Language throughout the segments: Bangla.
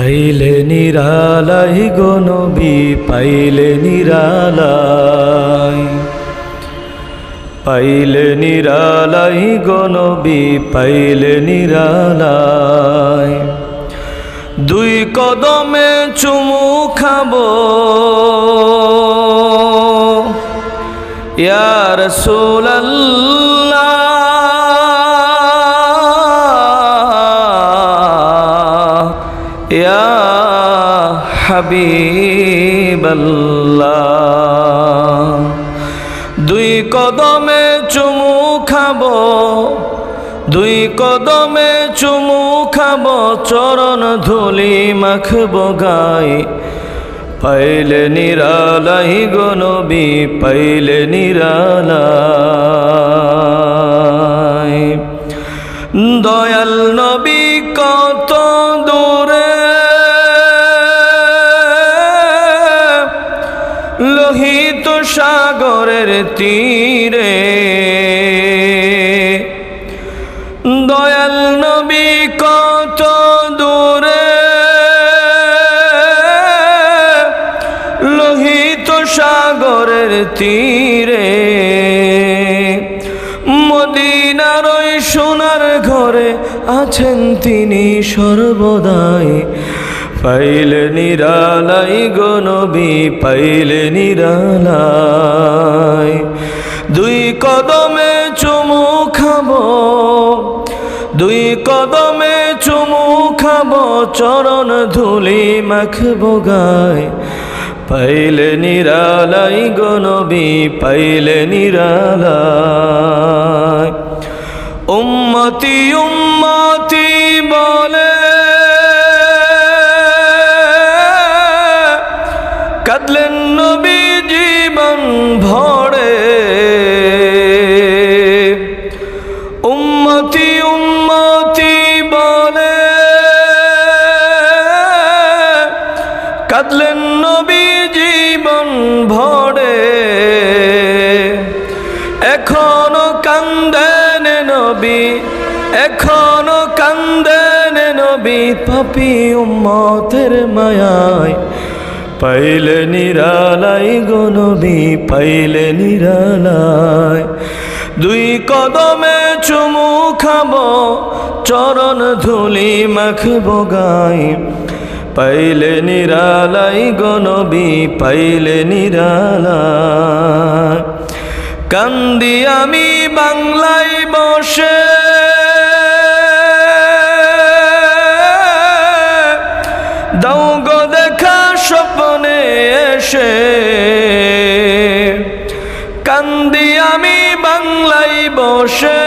পাইলে নিরালাই গো নবী, পাইলে নিরালাই। পাইলে নিরালাই গো নবী, পাইলে নিরালাই। দুই কদমে চুমু খাব। ইয়ার সোল্লাহ হাবিবাল্লাহ। দুই কদমে চুমু খাব, দুই কদমে চুমু খাব, চরণ ধুলি মাখবো গায়ে। পাইলে নিরালাই গো নবী, পাইলে নিরালাই। দয়াল নবী কত দূরে লোহিত সাগরের তীরে। দয়াল নবী কত দূরে। লোহিত সাগরের তীরে। মদিনার ওই সোনার ঘরে আছেন তিনি সর্বদাই। পাইলে নিরালাই গো নবী, পাইলে নিরালাই। দুই কদমে চুমু খাব, দুই কদমে চুমু খাব, চরণ ধুলি মাখবো গায়। পাইলে নিরালাই গো নবী, পাইলে নিরালাই। উম্মতি উম্মতি কাঁদলেন নবী জীবন ভরে উম্মতি উম্মতি বলে। কাঁদলেন নবী জীবন ভরে এখনও কান্দেন নবী, এখনও কান্দেন নবী। পাপি উম্মতের মায়ায় পাইলে নিরালাই গো নবী, পাইলে নিরালাই। দুই কদমে চুমু খাব, চরণ ধুলি মাখবো গাই। পাইলে নিরালাই গো নবী, পাইলে নিরালাই। কান্দি আমি বাংলায় বসে স্বপ্নে এসে কান্দি আমি বাংলায় বসে।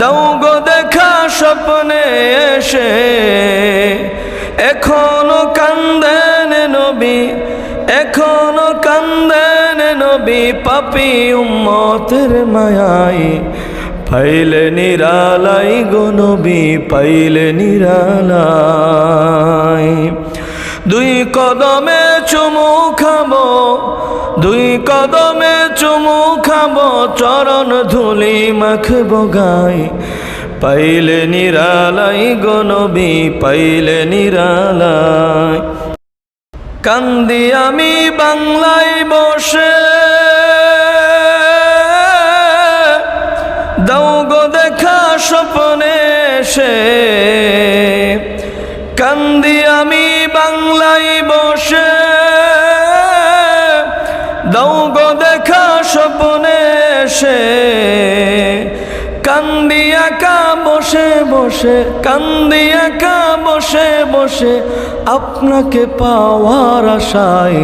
দাও গো দেখা স্বপ্নে এসে। এখনও কান্দেন নবী, এখনও কান্দেন নবী, পাপি উম্মতের মায়াই পাইলে নিরালাই গো নবী, পাইলে নিরালাই। দুই কদমে চুমু খাব, দুই কদমে চুমু খাব, চরণ ধুলি মাখবো গাই। পাইলে নিরালাই গো নবী, পাইলে নিরালাই। কান্দি আমি বাংলায় বসে স্বপ্নে সে কান্দি আমি বাংলায় বসে। দৌগ দেখা স্বপনে সে কান্দি একা বসে বসে কান্দি একা বসে বসে, আপনাকে পাওয়ার আশায়।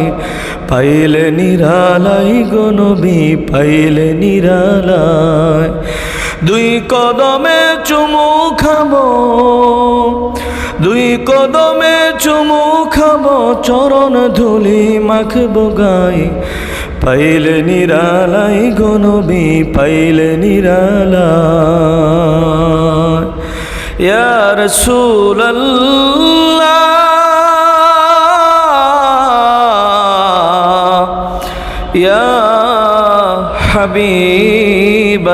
পাইলে নিরালাই গো নবী, পাইলে নিরালাই। দুই কদমে চুমু খাব, দুই কদমে চুমু খাব, চরণ ধুলি মাখবো গাই পাইলে নিরালাই গনবি নবী পাইলে নিরালাই। ইয়া রাসূলাল্লাহ ইয়া হাবিবাল্লাহ।